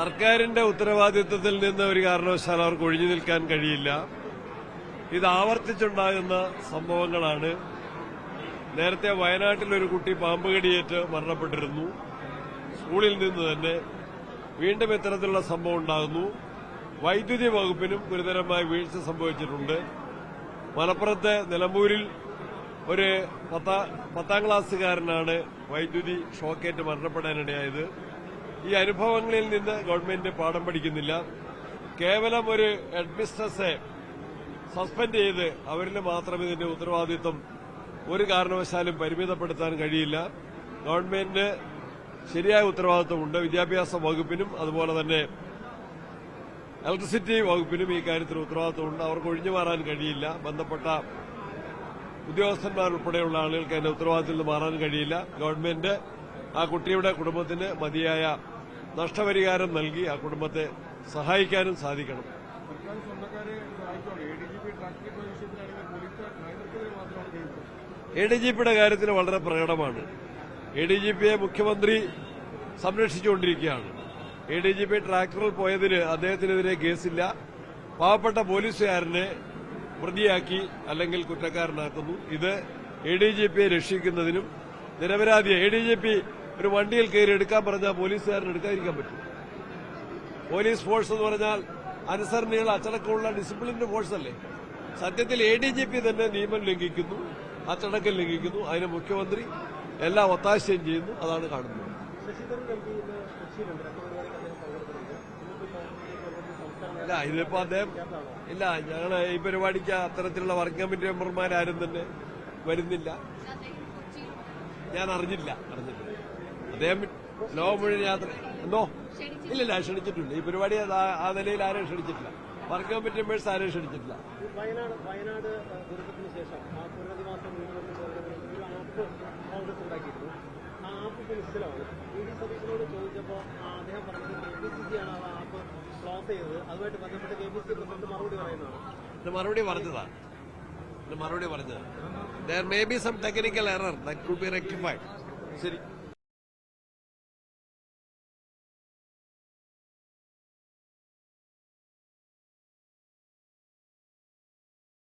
സർക്കാരിന്റെ ഉത്തരവാദിത്വത്തിൽ നിന്ന് ഒരു കാരണവശാലും അവർക്ക് ഒഴിഞ്ഞു നിൽക്കാൻ കഴിയില്ല. ഇത് ആവർത്തിച്ചുണ്ടാകുന്ന സംഭവങ്ങളാണ്. നേരത്തെ വയനാട്ടിൽ ഒരു കുട്ടി പാമ്പ് കടിയേറ്റ് മരണപ്പെട്ടിരുന്നു. സ്കൂളിൽ നിന്ന് തന്നെ വീണ്ടും ഇത്തരത്തിലുള്ള സംഭവം ഉണ്ടാകുന്നു. വൈദ്യുതി വകുപ്പിനും ഗുരുതരമായ വീഴ്ച സംഭവിച്ചിട്ടുണ്ട്. മലപ്പുറത്തെ നിലമ്പൂരിൽ ഒരു പത്താ ക്ലാസ്സുകാരനാണ് വൈദ്യുതി ഷോക്കേറ്റ് മരണപ്പെടാനിടയായത്. ഈ അനുഭവങ്ങളിൽ നിന്ന് ഗവൺമെന്റ് പാഠം പഠിക്കുന്നില്ല. കേവലം ഒരു ഹെഡ്മിസ്ട്രஸെ സസ്പെൻഡ് ചെയ്ത് അവരിൽ മാത്രം ഇതിന്റെ ഉത്തരവാദിത്വം ഒരു കാരണവശാലും പരിമിതപ്പെടുത്താൻ കഴിയില്ല. ഗവൺമെന്റിന് ശരിയായ ഉത്തരവാദിത്വമുണ്ട്. വിദ്യാഭ്യാസ വകുപ്പിനും അതുപോലെ തന്നെ ഇലക്ട്രിസിറ്റി വകുപ്പിനും ഈ കാര്യത്തിൽ ഉത്തരവാദിത്വമുണ്ട്. അവർക്ക് ഒഴിഞ്ഞു മാറാൻ കഴിയില്ല. ബന്ധപ്പെട്ട ഉദ്യോഗസ്ഥന്മാരുൾപ്പെടെയുള്ള ആളുകൾക്ക് അതിന്റെ ഉത്തരവാദിത്തത്തിൽ നിന്ന് മാറാൻ കഴിയില്ല. ഗവൺമെന്റ് ആ കുട്ടിയുടെ കുടുംബത്തിന് മതിയായ നഷ്ടപരിഹാരം നൽകി ആ കുടുംബത്തെ സഹായിക്കാനും സാധിക്കണം. എ ഡി ജി പിയുടെ കാര്യത്തിൽ വളരെ പ്രകടമാണ്. എ ഡി ജി പിയെ മുഖ്യമന്ത്രി സംരക്ഷിച്ചുകൊണ്ടിരിക്കുകയാണ്. എ ഡി ജി പി ട്രാക്ടറിൽ പോയതിന് അദ്ദേഹത്തിനെതിരെ കേസില്ല. പാവപ്പെട്ട പോലീസുകാരനെ പ്രതിയാക്കി അല്ലെങ്കിൽ കുറ്റക്കാരനാക്കുന്നു. ഇത് എ ഡി ജി പിയെ രക്ഷിക്കുന്നതിനും നിരപരാധിയെ എ ഡി ജി പി ഒരു വണ്ടിയിൽ കയറി എടുക്കാൻ പറഞ്ഞാൽ പോലീസുകാരൻ എടുക്കാതിരിക്കാൻ പറ്റും. പോലീസ് ഫോഴ്സ് എന്ന് പറഞ്ഞാൽ അനുസരണയുള്ള അച്ചടക്കമുള്ള ഡിസിപ്ലിൻഡ് ഫോഴ്സ് അല്ലേ? സത്യത്തിൽ എ ഡി ജി പി തന്നെ നിയമം ലംഘിക്കുന്നു അച്ചടക്കം ലംഘിക്കുന്നു അതിന് മുഖ്യമന്ത്രി എല്ലാ ഒത്താശയും ചെയ്യുന്നു അതാണ് കാണുന്നത്. ഇല്ല ഇതിപ്പോ അദ്ദേഹം ഇല്ല ഞങ്ങൾ ഈ പരിപാടിക്ക് അത്തരത്തിലുള്ള വർക്കിംഗ് കമ്മിറ്റി മെമ്പർമാരാരും തന്നെ വരുന്നില്ല. ഞാൻ അറിഞ്ഞില്ല അറിഞ്ഞില്ല അദ്ദേഹം ലോകം മുഴുവൻ യാത്ര എന്തോ? ഇല്ലില്ല ക്ഷണിച്ചിട്ടില്ല ഈ പരിപാടി ആ- നിലയിൽ ആരെയും ക്ഷണിച്ചിട്ടില്ല. വർക്ക് കമ്മിറ്റി മെമ്പേഴ്സ് ആരെയും ക്ഷണിച്ചിട്ടില്ല. വയനാട് വയനാട് ദുരന്തത്തിന് ശേഷം ആ പുനരധിവാസം വീടുകളിൽ ചേർന്നതിന് ഒരു ആപ്പ് കോൺഗ്രസ് ഉണ്ടാക്കിയിരുന്നു ആ ആപ്പ് ഇപ്പോൾ നിശ്ചലമാണ് വി ഡി സതീശനോട് ചോദിച്ചപ്പോൾ അദ്ദേഹം പറഞ്ഞത് കെ പി സി സി ആ ആപ്പ് ക്ലോസ് ചെയ്തത്. അതുമായിട്ട് ബന്ധപ്പെട്ട് കെ പി സി പ്രസിഡന്റ് മറുപടി പറയുന്നതാണ്. ഇത് മറുപടി പറഞ്ഞതാണ് മറുപടി പറഞ്ഞത്. There may be some technical error that could be rectified ശരി.